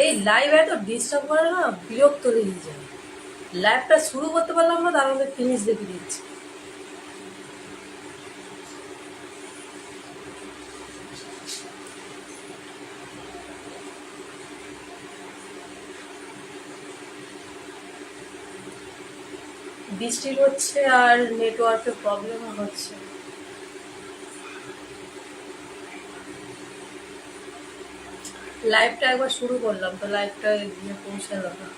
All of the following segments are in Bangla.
এই লাইভ এত ডিস্টার্ব করে না, বিরক্ত লেগে যায়। লাইভটা শুরু করতে পারলাম না, তার মধ্যে ফিনিশ দেখে দিচ্ছি বৃষ্টি হচ্ছে আর নেটওয়ার্কের প্রবলেম হচ্ছে। লাইভটা একবার শুরু করলাম, তো লাইভটা গিয়ে পৌঁছালো না।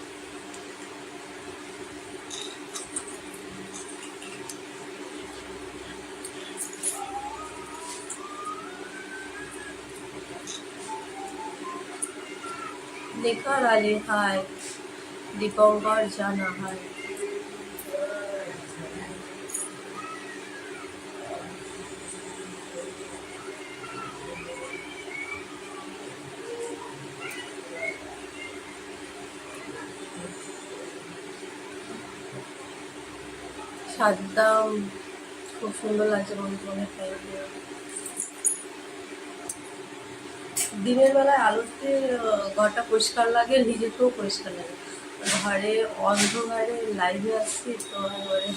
নিখার আলী হায় দীপঙ্কর জানা হায় সাদ্দাম খুব সুন্দর লাগছে বন্ধু দিনের বেলায় আলোতে ঘরটা পরিষ্কার লাগে, নিজেকেও পরিষ্কার লাগে। ঘরে অন্ধকারে লাইভে আসছি তো এবারে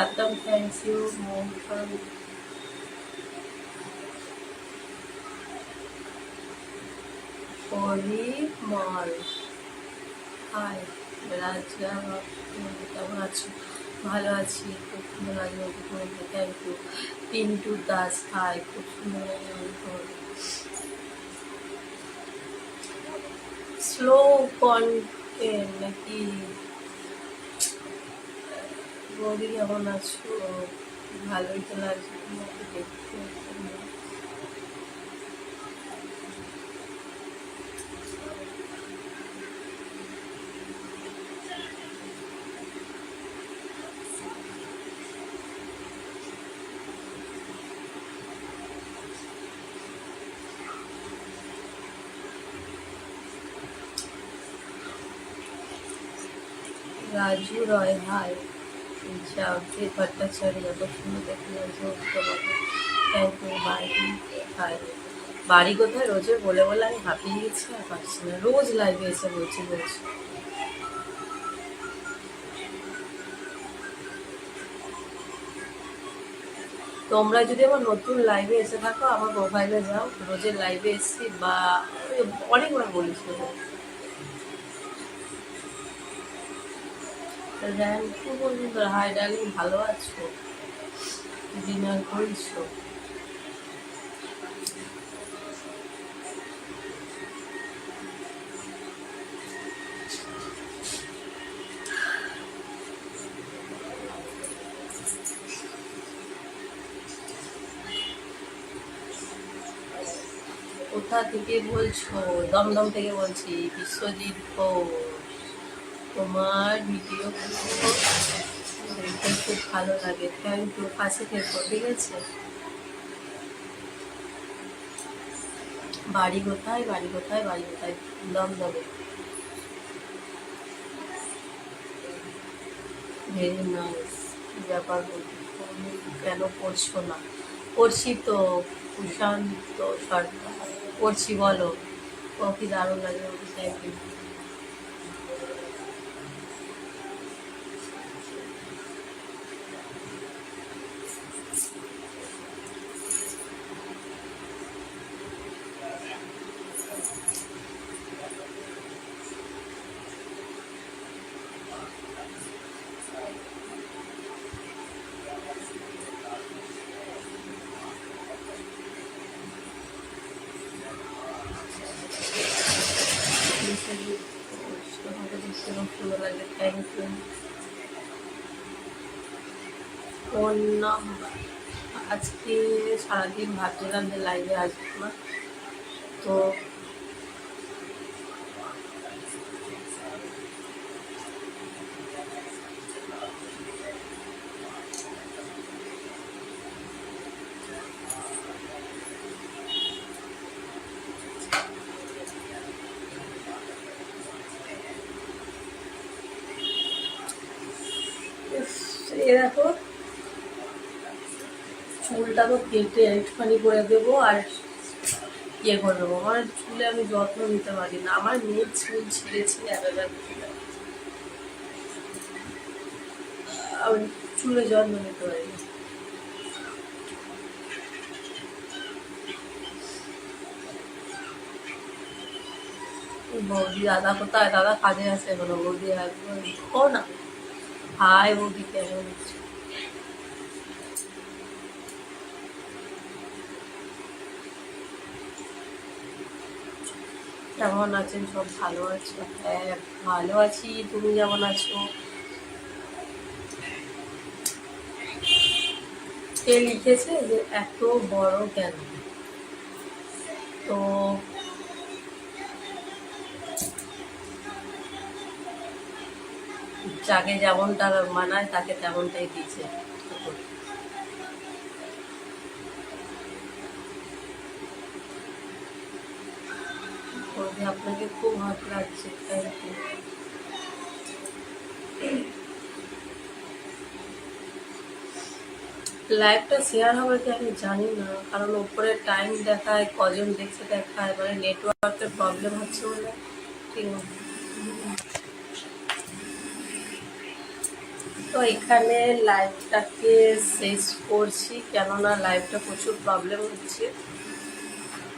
Adam thank you Mohan Parimal hi Raja কেমন আছো? ভালো আছি, খুব সুন্দর লাগে তোমাকে thank you Pintu Das hi খুব সুন্দর লাগে স্লো কন্টেন্ট নাকি? বৌদি কেমন আছো? ভালোই তো লাগছে দেখতে। রাজু রয় হাই জাভেদ ভট্টাচার্য লাগছে তোমাকে বাড়ি কোথায় রোজে বলে বলে আমি হাঁপিয়ে গেছি আর পারছি না রোজ লাইভে এসে বলছি বলছি তোমরা যদি আমার নতুন লাইভে এসে থাকো, আমার মোবাইলে যাও, রোজের লাইভে এসছি বা অনেকবার বলিস পর্যন্ত হাই ভালো আছো? কোথা থেকে বলছো? দমদম থেকে বলছি বিশ্বজিৎ ঘোষ তোমার ভিডিও খুব ভালো লাগে। থ্যাংক ইউ পাশে ঠিক আছে বাড়ি কোথায়? বাড়ি কোথায়? বাড়ি কোথায়? দমদমে। ভেরি নাইস ব্যাপার কেন পড়ছো না? পড়ছি তো সুশান্ত সরকার। পড়ছি, বলো। ও কি দারুণ লাগে? Thank you thank you phone number আজকে সারাদিন ভাবছিলাম যে লাইভে আসব না তো দেখো। চুলটা তো কেটে একটুখানি করে দেবো আর ইয়ে করে দেবো। আমার চুলে আমি যত্ন নিতে পারি না। আমার মেয়ের চুল ছিঁড়েছি আমি চুলে যত্ন নিতে পারি না। বৌদি, দাদা কোথায়? দাদা কাজে আছে এখনও। বৌদি একবার ও না হাই বৌদি কেমন আছো? কেমন আছেন? সব ভালো আছো? হ্যাঁ ভালো আছি। তুমি যেমন আছো? কে লিখেছে যে, এত বড় কেন তো যাকে যেমনটা মানায়, তাকে তেমনটাই বৌদি আপনাকে খুব ভালো লাগছে লাইভটা শেয়ার হবে কি আমি জানি না, কারণ উপরে টাইম দেখায়, কজন দেখছে দেখায় মানে নেটওয়ার্কের প্রবলেম হচ্ছে বলে। ঠিক আছে। তো এখানে লাইভটাকে শেষ করছি, কেননা লাইভটা প্রচুর প্রবলেম হচ্ছে।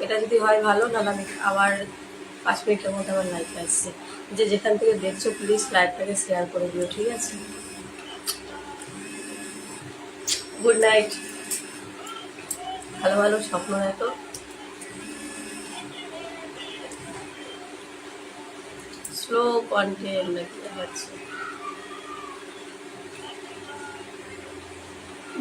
এটা যদি হয় ভালো, নাহলে আমি আবার পাঁচ মিনিটের মধ্যে আমার লাইভে আসছে। যে যেখান থেকে দেখছ প্লিজ লাইভটাকে শেয়ার করে দিও, ঠিক আছে? গুড নাইট ভালো ভালো স্বপ্ন দেখো স্লো কন্টেন্ট নাকি আছে?